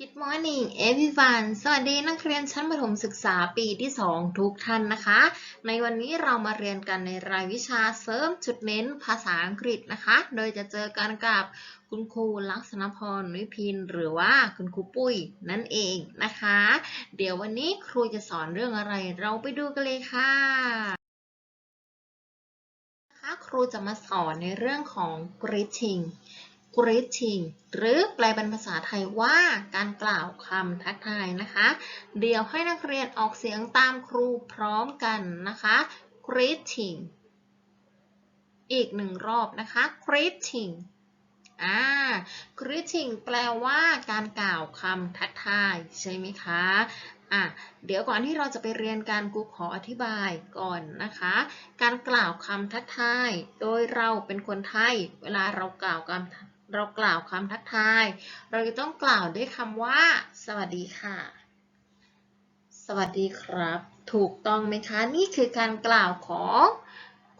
Good morning everyone สวัสดีนักเรียนชั้นประถมศึกษาปีที่ 2 ทุกท่านนะคะ ในวันนี้เรามาเรียนกันในรายวิชาเสริมจุดเน้นภาษาอังกฤษนะคะ โดยจะเจอกันกับคุณครูลักษณพรวิพินหรือว่าคุณครูปุ้ยนั่นเองนะคะ เดี๋ยววันนี้ครูจะสอนเรื่องอะไรเราไปดูกันเลยค่ะนะคะครูจะมาสอนในเรื่องของ greeting greeting หรือแปลเป็นภาษาไทยว่าการกล่าวคำทักทายนะคะ เดี๋ยวให้นักเรียนออกเสียงตามครูพร้อมกันนะคะ greeting อีกหนึ่งรอบนะคะ greeting อ่า greeting แปลว่าการกล่าวคำทักทายใช่ไหมคะอะเดี๋ยวก่อนที่เราจะไปเรียนการกูขออธิบายก่อนนะคะ การกล่าวคำทักทาย โดยเราเป็นคนไทย เวลาเรากล่าวคำ เรากล่าวคำทักทาย เราจะต้องกล่าวด้วยคำว่า สวัสดีค่ะ สวัสดีครับ ถูกต้องไหมคะ นี่คือการกล่าวของ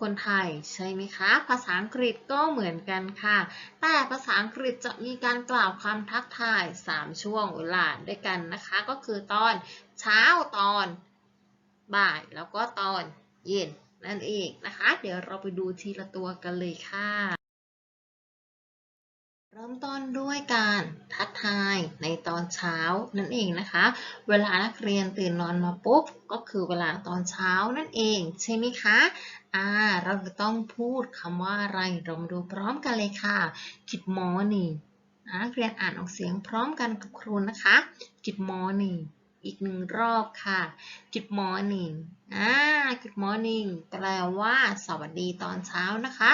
คนไทยใช่ไหมคะ ภาษาอังกฤษก็เหมือนกันค่ะ แต่ภาษาอังกฤษจะมีการกล่าวคำทักทาย 3 ช่วงเวลาด้วยกันนะคะ ก็คือตอนเช้าตอนบ่ายแล้วก็ตอนเย็นนั่นเองนะคะ เดี๋ยวเราไปดูทีละตัวกันเลยค่ะ ต้นด้วยการทักทายในตอนเช้านั่นเองนะคะ เวลานักเรียนตื่นนอนมาปุ๊บก็คือเวลาตอนเช้านั่นเองใช่ไหมคะอ่าเราจะต้องพูดคำว่าอะไรเรามาดูพร้อมกันเลยค่ะ Good morning นักเรียนอ่านออกเสียงพร้อมกันกับครูนะคะ Good morning อีกหนึ่งรอบค่ะ Good morning อ่า Good morning แปลว่าสวัสดีตอนเช้านะคะ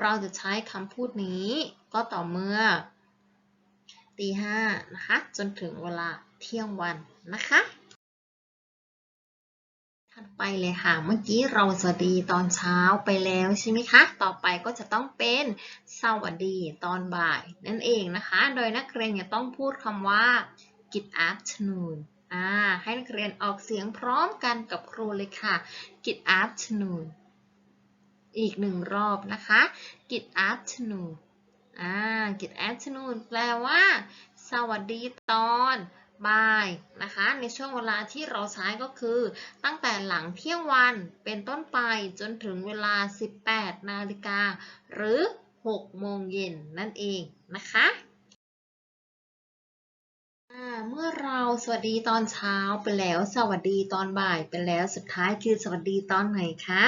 เราจะใช้คำพูดนี้ ก็ต่อเมื่อตีห้านะคะ จนถึงเวลาเที่ยงวันนะคะถัดไปเลยค่ะ เมื่อกี้เราสวัสดีตอนเช้าไปแล้วใช่ไหมคะ ต่อไปก็จะต้องเป็นสวัสดีตอนบ่าย นั่นเองนะคะ โดยนักเรียนจะต้องพูดคำว่า good afternoon อ่า ให้นักเรียนออกเสียงพร้อมกันกับครูเลยค่ะ good afternoon อีกหนึ่งรอบนะคะ good afternoon อ่า good afternoon แปลว่า สวัสดีตอนบ่ายนะคะ ในช่วงเวลาที่เราใช้ก็คือ ตั้งแต่หลังเที่ยงวันเป็นต้นไปจนถึงเวลา 18 นาฬิกา หรือ 6 โมงเย็นนั่นเองนะคะ เมื่อเราสวัสดีตอนเช้าไปแล้ว สวัสดีตอนบ่ายไปแล้วสุดท้ายคือสวัสดีตอนไหนคะ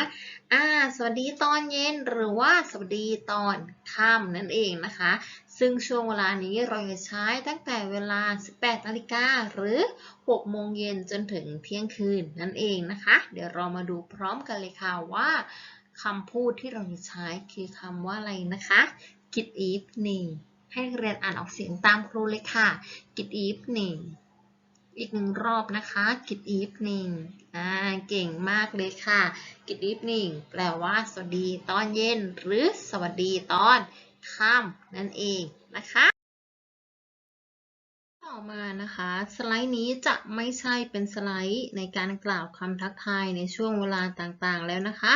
อ่าสวัสดีตอนเย็นหรือว่าสวัสดีตอนค่ำนั่นเองนะคะ ซึ่งช่วงเวลานี้เราจะใช้ตั้งแต่เวลา 18นาฬิกาหรือ 6 โมงเย็นจนถึงเที่ยงคืนนั่นเองนะคะ เดี๋ยวเรามาดูพร้อมกันเลยค่ะว่าคำพูดที่เราจะใช้คือคำว่าอะไรนะคะ Good evening ให้เรียนอ่านออกเสียงตามครูเลยค่ะ Good evening อีกหนึ่งรอบนะคะ Good evening อ่า เก่งมากเลยค่ะ Good evening แปลว่าสวัสดีตอนเย็น หรือสวัสดีตอนค่ำนั่นเองนะคะ ต่อมานะคะ สไลด์นี้จะไม่ใช่เป็นสไลด์ในการกล่าวคำทักทายในช่วงเวลาต่างๆ แล้วนะคะ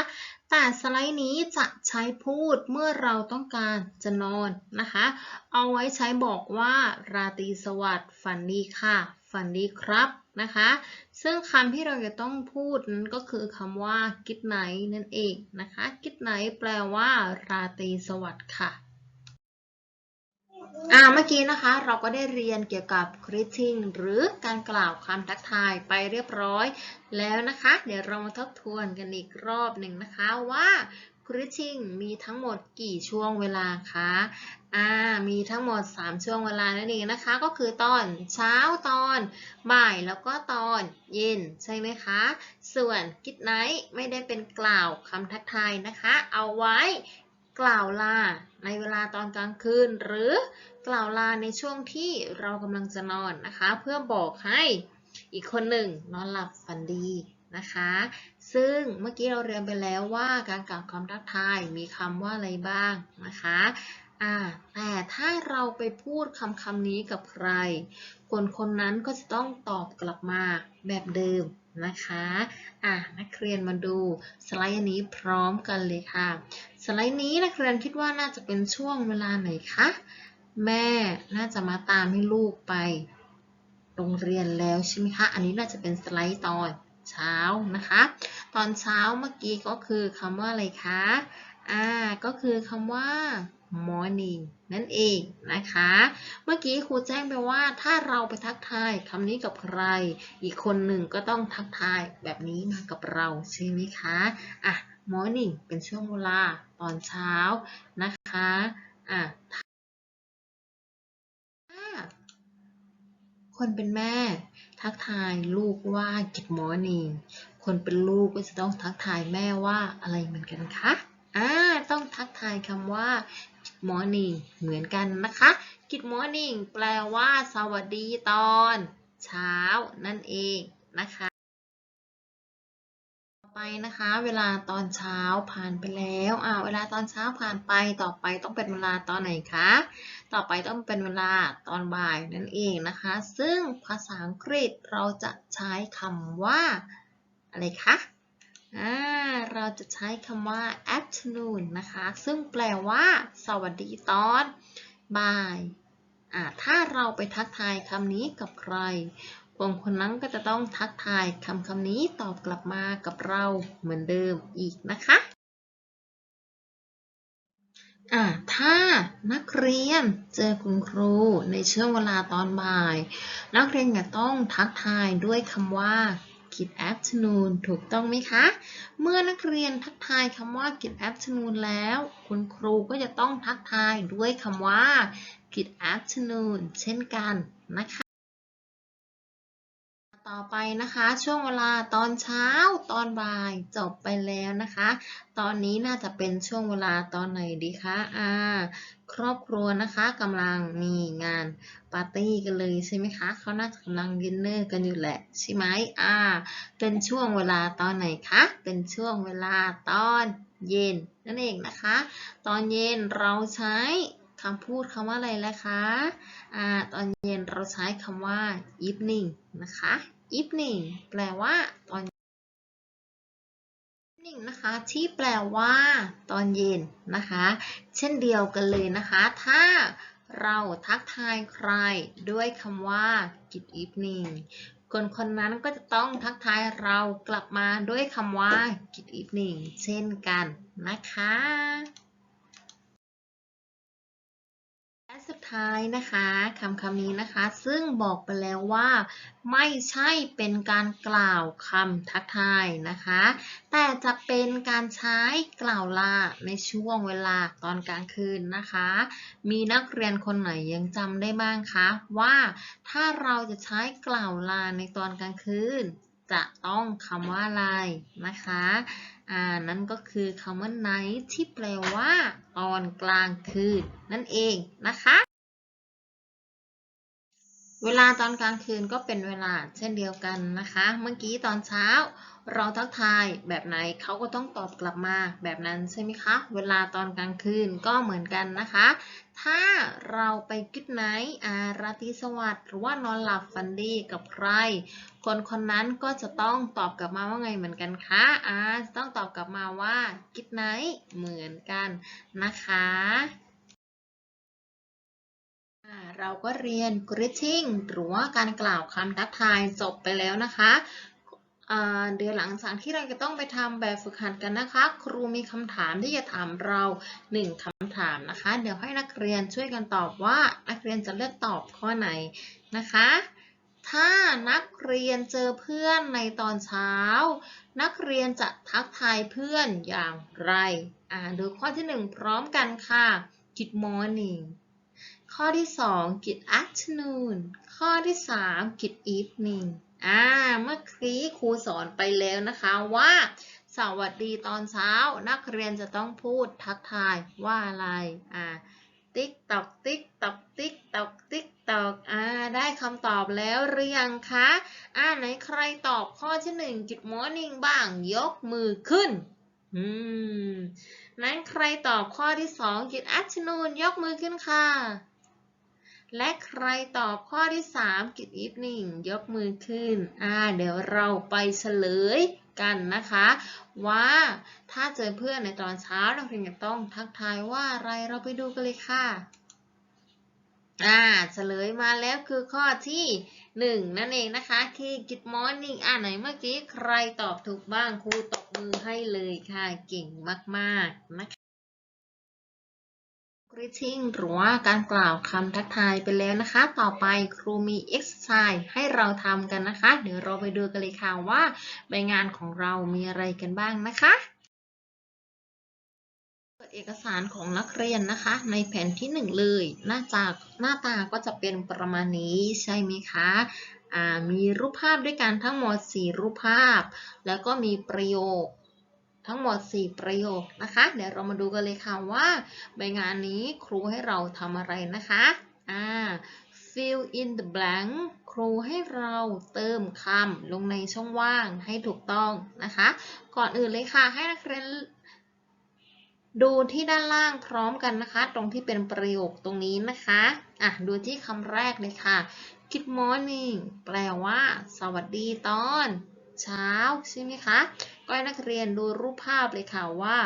แต่สไลด์นี้จะใช้พูดเมื่อเราต้องการจะนอนนะคะ เอาไว้ใช้บอกว่าราตรีสวัสดิ์ฝันดีค่ะ ฝันดีครับนะคะ ซึ่งคำที่เราจะต้องพูดนั้นก็คือคำว่า good night นั่นเองนะคะ good night แปลว่า ราตรีสวัสดิ์ค่ะ อ่าเมื่อกี้นะคะเราก็ได้เรียนเกี่ยวกับ greeting หรือการกล่าวคำทักทายไปเรียบร้อยแล้วนะคะ เดี๋ยวเรามาทบทวนกันอีกรอบหนึ่งนะคะว่า greeting มีทั้งหมดกี่ช่วงเวลาคะอ่ามีทั้งหมด 3 ช่วงเวลานั่นเองนะคะ ก็คือตอนเช้าตอนบ่ายแล้วก็ตอนเย็นใช่ไหมคะ ส่วน good night ไม่ได้เป็นกล่าวคำทักทายนะคะ เอาไว้ กล่าวลาในเวลาตอนกลางคืน หรือกล่าวลาในช่วงที่เรากำลังจะนอนนะคะ เพื่อบอกให้อีกคนหนึ่งนอนหลับฝันดีนะคะ ซึ่งเมื่อกี้เราเรียนไปแล้วว่าการกล่าวคำทักทายมีคำว่าอะไรบ้างนะคะ อ่าแต่ถ้าเราไปพูดคำคำนี้กับใคร คนคนนั้นก็จะต้องตอบกลับมาแบบเดิมนะคะ อะนักเรียนมาดูสไลด์นนี้พร้อมกันเลยค่ะ สไลด์นี้นักเรียนคิดว่าน่าจะเป็นช่วงเวลาไหนคะ แม่น่าจะมาตามให้ลูกไป โรงเรียนแล้วใช่ไหมคะ อันนี้น่าจะเป็นสไลด์ตอนเช้านะคะ ตอนเช้าเมื่อกี้ก็คือคำว่าอะไรคะ อ่า ก็คือคำว่า morning นั่นเองนะคะ เมื่อกี้ครูแจ้งไปว่าถ้าเราไปทักทายคำนี้กับใคร อีกคนหนึ่งก็ต้องทักทายแบบนี้มากับเราใช่ไหมคะอะ morning เป็นช่วงเวลาตอนเช้านะคะอะคนเป็นแม่ ทักทายลูกว่า good morning คนเป็นลูกก็จะต้องทักทายแม่ว่าอะไรเหมือนกันคะอ่าต้องทักทายคำว่า morning เหมือนกันนะคะ good morning แปลว่า สวัสดีตอน เช้านั่นเองนะคะ ต่อไปนะคะ เวลาตอนเช้าผ่านไปแล้วอ่าเวลาตอนเช้าผ่านไปต่อไปต้องเป็นเวลาตอนไหนคะ ต่อไปต้องเป็นเวลาตอนบ่ายนั่นเองนะคะ ซึ่งภาษาอังกฤษเราจะใช้คำว่า อะไรคะ อ่าเราจะใช้คำว่า afternoon นะคะ ซึ่งแปลว่า สวัสดีตอนบ่ายอ่าถ้าเราไปทักทายคำนี้กับใครคนคนนั้นก็จะต้องทักทายคำคำนี้ตอบกลับมากับเราเหมือนเดิมอีกนะคะอ่าถ้านักเรียนเจอคุณครูในช่วงเวลาตอนบ่าย นักเรียนจะต้องทักทายด้วยคำว่า good afternoon ถูกต้องไหมคะ เมื่อนักเรียนทักทายคำว่า good afternoon แล้ว คุณครูก็จะต้องทักทายด้วยคำว่า good afternoon เช่นกันนะคะ ต่อไปนะคะ ช่วงเวลาตอนเช้าตอนบ่ายจบไปแล้วนะคะ ตอนนี้น่าจะเป็นช่วงเวลาตอนไหนดีคะอ่าครอบครัวนะคะกำลังมีงานปาร์ตี้กันเลยใช่ไหมคะเขาน่าจะกำลังดินเนอร์กันอยู่แหละใช่ไหมอ่า เป็นช่วงเวลาตอนไหนคะเป็นช่วงเวลาตอนเย็นนั่นเองนะคะ ตอนเย็นเราใช้คำพูดคำว่าอะไรแล้วคะอ่าตอนเย็นเราใช้คำว่า evening นะคะ evening แปลว่าตอน evening นะคะ ที่แปลว่า ตอนเย็นนะคะ เช่นเดียวกันเลยนะคะ ถ้าเราทักทายใครด้วยคำว่า good evening คนคนนั้นก็จะต้องทักทายเรากลับมาด้วยคำว่า good evening เช่นกันนะคะ ท้ายนะคะคำคำนี้นะคะ ซึ่งบอกไปแล้วว่า ไม่ใช่เป็นการกล่าวคำทักทายนะคะ แต่จะเป็นการใช้กล่าวลาในช่วงเวลาตอนกลางคืนนะคะ มีนักเรียนคนไหนยังจำได้บ้างคะว่าถ้าเราจะใช้กล่าวลาในตอนกลางคืน จะต้องคำว่าอะไรนะคะอ่านั่นก็คือคำว่า night ที่แปลว่า ตอนกลางคืนนั่นเองนะคะ เวลาตอนกลางคืนก็เป็นเวลาเช่นเดียวกันนะคะ เมื่อกี้ตอนเช้าเราทักทายแบบไหนเขาก็ต้องตอบกลับมาแบบนั้นใช่ไหมคะ เวลาตอนกลางคืนก็เหมือนกันนะคะ ถ้าเราไปกุดไนท์อาราตรีสวัสดิ์หรือว่านอนหลับฝันดีกับใคร คนคนนั้นก็จะต้องตอบกลับมาว่าไงเหมือนกันคะอ่าจะต้องตอบกลับมาว่ากุดไนท์เหมือนกันนะคะ เราก็เรียน greeting หรือว่าการกล่าวคำทักทายจบไปแล้วนะคะ เดี๋ยวหลังจากที่เราจะต้องไปทำแบบฝึกหัดกันนะคะ ครูมีคำถามที่จะถามเราหนึ่งคำถามนะคะ เดี๋ยวให้นักเรียนช่วยกันตอบว่านักเรียนจะเลือกตอบข้อไหนนะคะ ถ้านักเรียนเจอเพื่อนในตอนเช้า นักเรียนจะทักทายเพื่อนอย่างไร อ่าดูข้อที่หนึ่งพร้อมกันค่ะ Good morning ข้อที่2 good afternoon ข้อที่3 good evening อ่า เมื่อกี้ครูสอนไปแล้วนะคะว่า สวัสดีตอนเช้า นักเรียนจะต้องพูดทักทายว่าอะไร อ่า ติ๊กตอกติ๊กตอกติ๊กตอกติ๊กตอกอ่า ได้คำตอบแล้วหรือยังคะ อ่า ไหนใครตอบข้อที่ 1 good morning บ้าง ยกมือขึ้น อืม นั้นใครตอบข้อที่ 2 good afternoon ยกมือขึ้นค่ะ และใครตอบข้อที่ 3 Good evening ยกมือขึ้น อ่า เดี๋ยวเราไปเฉลยกันนะคะ ว่าถ้าเจอเพื่อนในตอนเช้านักเรียนจะต้องทักทายว่าอะไรเราไปดูกันเลยค่ะ อ่าเฉลยมาแล้วคือข้อที่หนึ่งนั่นเองนะคะที่ Good Morning อ่าไหนเมื่อกี้ใครตอบถูกบ้างครูตบมือให้เลยค่ะ เก่งมาก ๆ นะคะ greeting หรือว่าการกล่าวคำทักทายไปแล้วนะคะ ต่อไปครูมี exercise ให้เราทำกันนะคะ เดี๋ยวเราไปดูกันเลยค่ะว่าใบงานของเรามีอะไรกันบ้างนะคะเปิดเอกสารของนักเรียนนะคะ ในแผ่นที่หนึ่งเลย หน้าจากหน้าตาก็จะเป็นประมาณนี้ใช่ไหมคะมีรูปภาพด้วยกันทั้งหมด 4 รูปภาพ แล้วก็มีประโยค ทั้งหมด 4 ประโยคนะคะ เดี๋ยวเรามาดูกันเลยค่ะว่าใบงานนี้ครูให้เราทำอะไรนะคะอ่า fill in the blank ครูให้เราเติมคำลงในช่องว่างให้ถูกต้องนะคะ ก่อนอื่นเลยค่ะให้นักเรียนดูที่ด้านล่างพร้อมกันนะคะ ตรงที่เป็นประโยคตรงนี้นะคะอะดูที่คำแรกเลยค่ะ Good morning แปลว่า สวัสดีตอน เช้าใช่ไหมคะ ก็ให้นักเรียนดูรูปภาพเลยค่ะว่า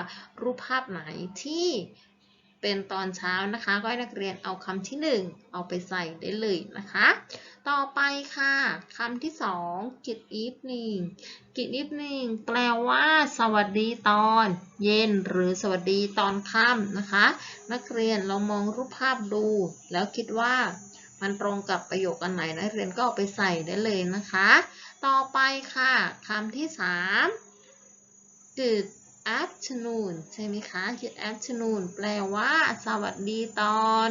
รูปภาพไหนที่เป็นตอนเช้านะคะ ก็ให้นักเรียนเอาคำที่หนึ่งเอาไปใส่ได้เลยนะคะ ต่อไปค่ะคำที่สอง Good evening Good evening แปลว่า สวัสดีตอน เย็นหรือสวัสดีตอนค่ำนะคะ นักเรียนลองมองรูปภาพดู แล้วคิดว่ามันตรงกับประโยคอันไหนนักเรียนก็เอาไปใส่ได้เลยนะคะ ต่อไปค่ะคำที่สาม Good afternoon ใช่ไหมคะ Good afternoon แปลว่า สวัสดีตอน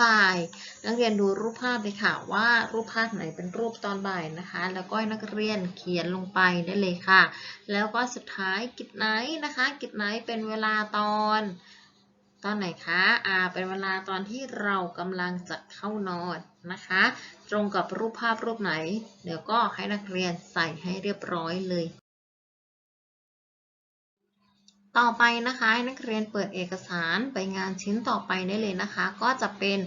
บ่าย นักเรียนดูรูปภาพเลยค่ะว่ารูปภาพไหนเป็นรูปตอนบ่ายนะคะ แล้วก็ให้นักเรียนเขียนลงไปได้เลยค่ะ แล้วก็สุดท้ายกิจไนนะคะกิจไนเป็นเวลาตอน ตอนไหนคะอ่าเป็นเวลาตอนที่เรากำลังจะเข้านอนนะคะ ตรงกับรูปภาพรูปไหน เดี๋ยวก็ให้นักเรียนใส่ให้เรียบร้อยเลย ต่อไปนะคะให้นักเรียนเปิดเอกสารไปงานชิ้นต่อไปได้เลยนะคะ ก็จะเป็น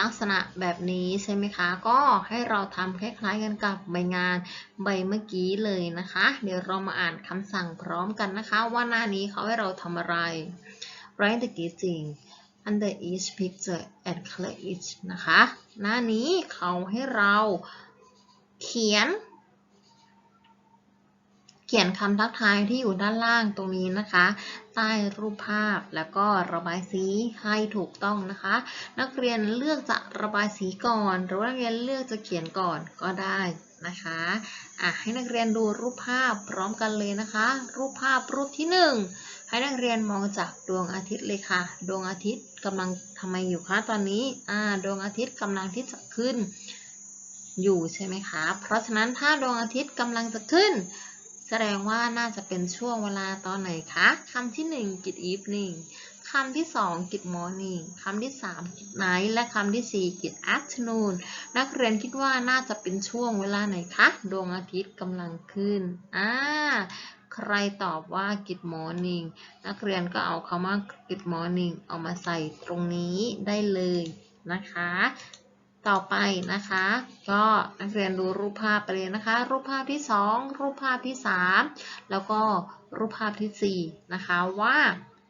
ลักษณะแบบนี้ใช่ไหมคะ ก็ให้เราทำคล้ายๆกันกับใบงานใบเมื่อกี้เลยนะคะ เดี๋ยวเรามาอ่านคำสั่งพร้อมกันนะคะ ว่าหน้านี้เขาให้เราทำอะไร write the greeting under each picture and color it นะคะ หน้านี้เขาให้เราเขียน เขียนคำทักทายที่อยู่ด้านล่างตรงนี้นะคะ ใต้รูปภาพแล้วก็ระบายสีให้ถูกต้องนะคะ นักเรียนเลือกจะระบายสีก่อน หรือว่านักเรียนเลือกจะเขียนก่อนก็ได้นะคะอะให้นักเรียนดูรูปภาพพร้อมกันเลยนะคะ รูปภาพรูปที่หนึ่งให้นักเรียนมองจากดวงอาทิตย์เลยค่ะ ดวงอาทิตย์กำลังทำไมอยู่คะตอนนี้อ่าดวงอาทิตย์กำลังที่จะขึ้นอยู่ใช่ไหมคะ เพราะฉะนั้นถ้าดวงอาทิตย์กำลังจะขึ้น แสดงว่าน่าจะเป็นช่วงเวลาตอนไหนคะคำที่1 good evening คำที่2 good morning คำที่3 good night และคำที่4 good afternoon นักเรียนคิดว่าน่าจะเป็นช่วงเวลาไหนคะ ดวงอาทิตย์กำลังขึ้นอ่าใครตอบว่า good morning นักเรียนก็เอาคำว่า good morning เอามาใส่ตรงนี้ได้เลยนะคะ ต่อไปนะคะ ก็นักเรียนดูรูปภาพไปเลยนะคะ รูปภาพที่ 2 รูปภาพที่ 3 แล้วก็รูปภาพทีสี่4นะคะว่า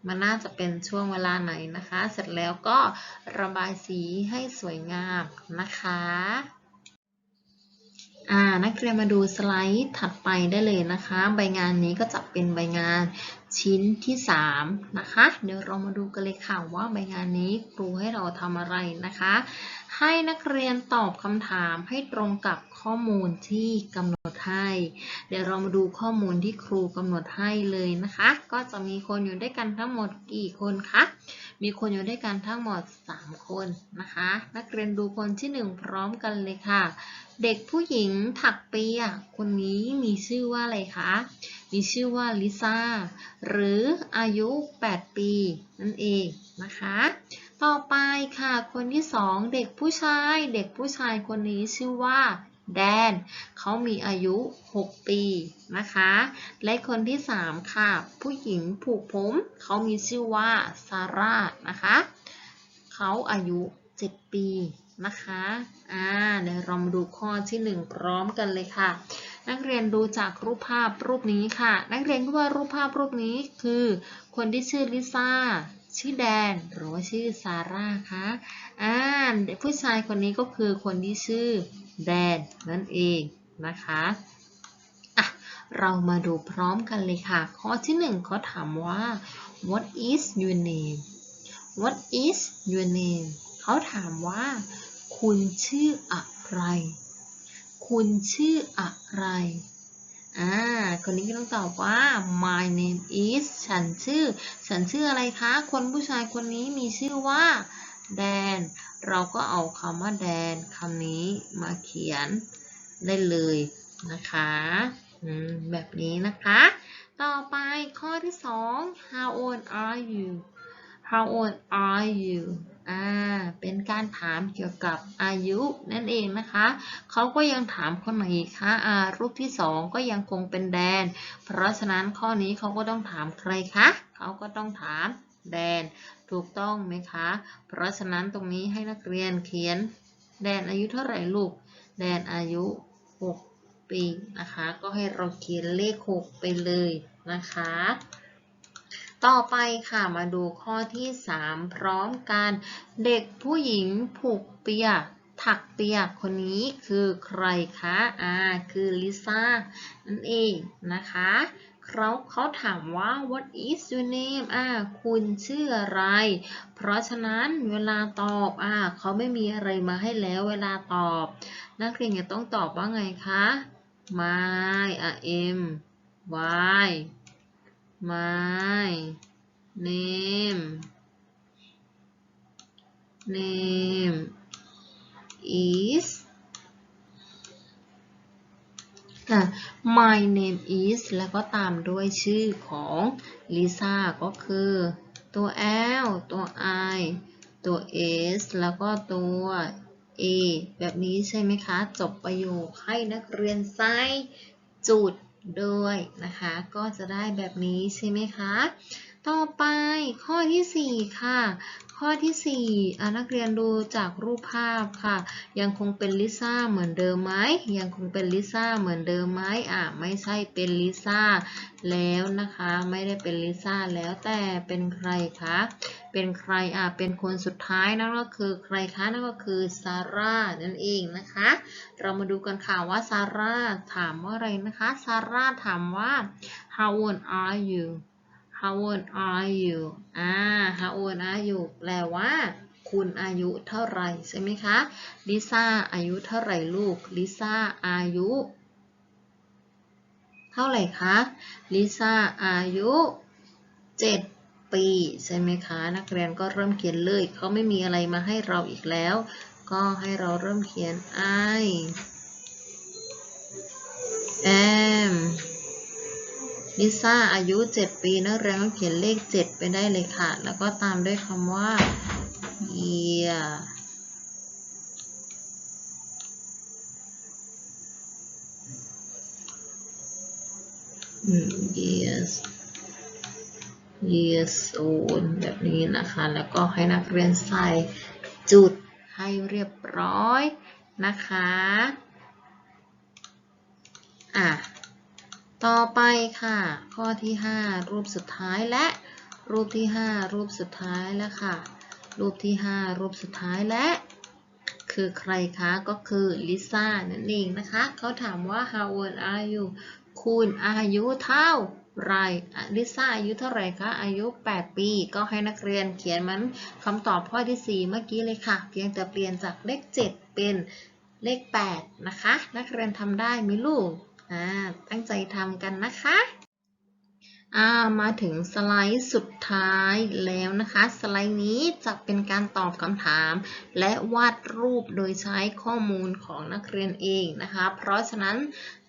มันน่าจะเป็นช่วงเวลาไหนนะคะ เสร็จแล้วก็ระบายสีให้สวยงามนะคะอ่านักเรียนมาดูสไลด์ถัดไปได้เลยนะคะ ใบงานนี้ก็จะเป็นใบงาน ชิ้นที่ 3 นะคะ เดี๋ยวเรามาดูกันเลยค่ะว่าใบงานนี้ครูให้เราทำอะไรนะคะ ให้นักเรียนตอบคำถามให้ตรงกับข้อมูลที่กำหนดให้ เดี๋ยวเรามาดูข้อมูลที่ครูกำหนดให้เลยนะคะ ก็จะมีคนอยู่ด้วยกันทั้งหมดกี่คนคะมีคนอยู่ด้วยกันทั้งหมด 3 คนนะคะ นักเรียนดูคนที่ 1 พร้อมกันเลยค่ะ เด็กผู้หญิงถักเปียคนนี้มีชื่อว่าอะไรคะ มีชื่อว่าลิซ่า หรืออายุ 8 ปี นั่นเองนะคะ ต่อไปค่ะ คนที่2เด็กผู้ชาย เด็กผู้ชายคนนี้ชื่อว่าแดน เขามีอายุ 6 ปีนะคะ และคนที่ 3 ค่ะ ผู้หญิงผูกผม เขามีชื่อว่าซาร่านะคะ เขาอายุ 7 ปี นะคะ อ่า เดี๋ยวเรามาดูข้อที่ 1 พร้อมกันเลยค่ะ นักเรียนดูจากรูปภาพรูปนี้ค่ะ นักเรียนคิดว่ารูปภาพรูปนี้คือ คนที่ชื่อลิซ่า ชื่อแดน หรือว่าชื่อซาร่าคะอ่าเด็กผู้ชายคนนี้ก็คือคนที่ชื่อแดนนั่นเองนะคะอะเรามาดูพร้อมกันเลยค่ะ ข้อที่หนึ่งเขาถามว่า what is your name what is your name เขาถามว่า คุณชื่ออะไร คุณชื่ออะไร อ่า คนนี้ก็ต้องตอบว่า my name is ฉันชื่อ ฉันชื่ออะไรคะ คนผู้ชายคนนี้มีชื่อว่าแดน เราก็เอาคำว่าแดนคำนี้มาเขียนได้เลยนะคะแบบนี้นะคะ ต่อไปข้อที่สอง how old are you how old are you อ่า เป็นการถามเกี่ยวกับอายุนั่นเองนะคะ เขาก็ยังถามคนไหนคะอ่ารูปที่สองก็ยังคงเป็นแดน เพราะฉะนั้นข้อนี้เขาก็ต้องถามใครคะ เขาก็ต้องถามแดน ถูกต้องไหมคะ เพราะฉะนั้นตรงนี้ให้นักเรียนเขียน แดนอายุเท่าไหร่ลูก แดนอายุ 6 ปีนะคะ ก็ให้เราเขียนเลข 6 ไปเลยนะคะ ต่อไปค่ะมาดูข้อที่ 3 พร้อมกัน เด็กผู้หญิงผูกเปีย ถักเปียคนนี้คือใครคะอ่าคือลิซ่านั่นเองนะคะเขาเขาถามว่า what is your name อ่า คุณชื่ออะไร เพราะฉะนั้นเวลาตอบ อ่า เขาไม่มีอะไรมาให้แล้วเวลาตอบ นักเรียนจะต้องตอบว่าไงคะ my m y my name name is อะ my name is แล้วก็ตามด้วยชื่อของลิซ่าก็คือ ตัว L ตัว I ตัว S แล้วก็ตัว A แบบนี้ใช่ไหมคะ จบประโยคให้นักเรียนใส่จุด ด้วยนะคะ ก็จะได้แบบนี้ใช่ไหมคะ ต่อไปข้อที่ 4 ค่ะ ข้อที่4อ่นักเรียนดูจากรูปภาพค่ะ ยังคงเป็นลิซ่าเหมือนเดิมไหมยังคงเป็นลิซ่าเหมือนเดิมไหมอะไม่ใช่เป็นลิซ่าแล้วนะคะ ไม่ได้เป็นลิซ่าแล้วแต่เป็นใครคะ เป็นใครอะเป็นคนสุดท้ายนั่นก็คือใครคะนั่นก็คือซาร่านั่นเองนะคะ เรามาดูกันค่ะว่าซาร่าถามว่าอะไรนะคะซาร่าถามว่า how old are you how old are you อ่า how old are you แปลว่าคุณอายุเท่าไหร่ใช่ไหมคะลิซ่าอายุเท่าไหร่ลูกลิซ่าอายุ เท่าไหร่คะลิซ่าอายุ7 ปีใช่ไหมคะนักเรียนก็เริ่มเขียนเลยเขาไม่มีอะไรมาให้เราอีกแล้ว ก็ให้เราเริ่มเขียน I am ลิซ่าอายุ 7 ปีนักเรียนก็เขียนเลข 7 ไปได้เลยค่ะ แล้วก็ตามด้วยคำว่า year อืม years years old แบบนี้นะคะ แล้วก็ให้นักเรียนใส่จุดให้เรียบร้อยนะคะ อะ ต่อไปค่ะ ข้อที่ 5 รูปสุดท้ายและรูปที่ 5 รูปสุดท้ายแล้วค่ะ รูปที่ 5 รูปสุดท้ายและ คือใครคะก็คือลิซ่านั่นเองนะคะ เขาถามว่า how old are you คุณอายุเท่า ไรอะลิซ่าอายุเท่าไหร่คะอายุ 8 ปี ก็ให้นักเรียนเขียนมันคำตอบข้อที่ 4 เมื่อกี้เลยค่ะ เพียงแต่เปลี่ยนจากเลข 7 เป็นเลข 8 นะคะ นักเรียนทำได้ไหมลูกอ่าตั้งใจทำกันนะคะ อ่ามาถึงสไลด์สุดท้ายแล้วนะคะ สไลด์นี้จะเป็นการตอบคำถาม และวาดรูปโดยใช้ข้อมูลของนักเรียนเองนะคะ เพราะฉะนั้น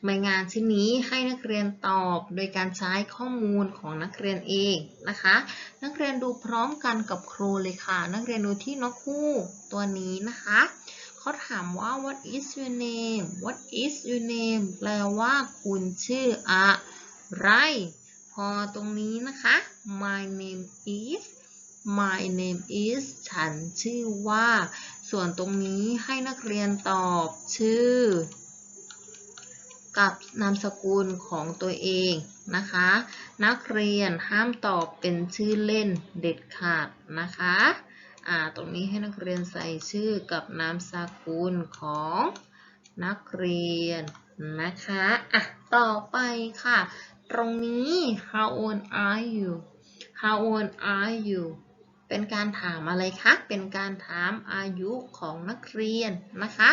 ในงานชิ้นนี้ให้นักเรียนตอบโดยการใช้ข้อมูลของนักเรียนเองนะคะ นักเรียนดูพร้อมกันกับครูเลยค่ะ นักเรียนดูที่นกคู่ตัวนี้นะคะเขาถามว่า what is your name what is your name แปลว่าคุณชื่ออะไร อตรงนี้นะคะ my name is my name is ฉันชื่อว่า ส่วนตรงนี้ให้นักเรียนตอบชื่อ กับนามสกุลของตัวเองนะคะ นักเรียนห้ามตอบเป็นชื่อเล่นเด็ดขาดนะคะอ่าตรงนี้ให้นักเรียนใส่ชื่อกับนามสกุลของนักเรียนนะคะอะต่อไปค่ะ ตรงนี้ how old are you how old are you เป็นการถามอะไรคะ เป็นการถามอายุของนักเรียนนะคะ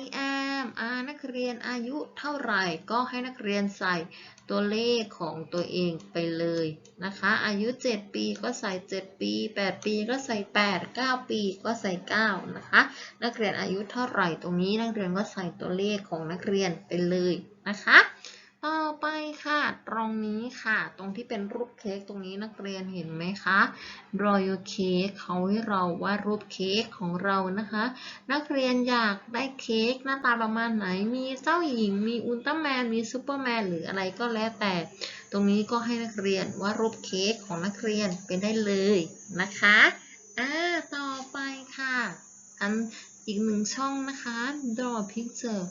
I am อานักเรียนอายุเท่าไหร่ก็ให้นักเรียนใส่ตัวเลขของตัวเองไปเลยนะคะ อายุ 7 ปีก็ใส่ 7 ปี 8 ปีก็ใส่ 8 9 ปีก็ใส่ 9 นะคะ นักเรียนอายุเท่าไหร่ตรงนี้นักเรียนก็ใส่ตัวเลขของนักเรียนไปเลยนะคะ ต่อไปค่ะ ตรงนี้ค่ะ ตรงที่เป็นรูปเค้กตรงนี้นักเรียนเห็นไหมคะ Royal Cake เขาให้เราวาดรูปเค้กของเรานะคะ นักเรียนอยากได้เค้กหน้าตาประมาณไหน มีเจ้าหญิง มีอุลตร้าแมน มีซูเปอร์แมนหรืออะไรก็แล้วแต่ ตรงนี้ก็ให้นักเรียนวาดรูปเค้กของนักเรียนเป็นได้เลยนะคะ อ่า ต่อไปค่ะอัน อีกหนึ่งช่องนะคะ draw a picture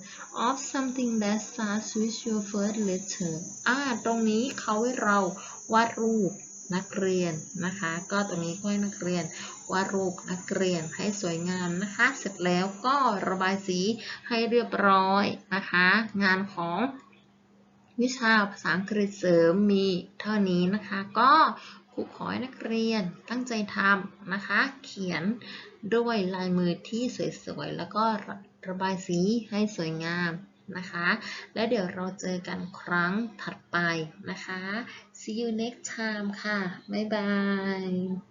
of something that starts with your first letter อ่า ตรงนี้เขาให้เราวาดรูปนักเรียนนะคะ ก็ตรงนี้ก็ให้นักเรียนวาดรูปนักเรียนให้สวยงามนะคะ เสร็จแล้วก็ระบายสีให้เรียบร้อยนะคะ งานของวิชาภาษาอังกฤษเสริมมีเท่านี้นะคะ ก็ ครูขอให้นักเรียนตั้งใจทำนะคะ เขียนด้วยลายมือที่สวยๆ แล้วก็ระบายสีให้สวยงามนะคะ และเดี๋ยวเราเจอกันครั้งถัดไปนะคะ see you next time ค่ะ บ๊ายบาย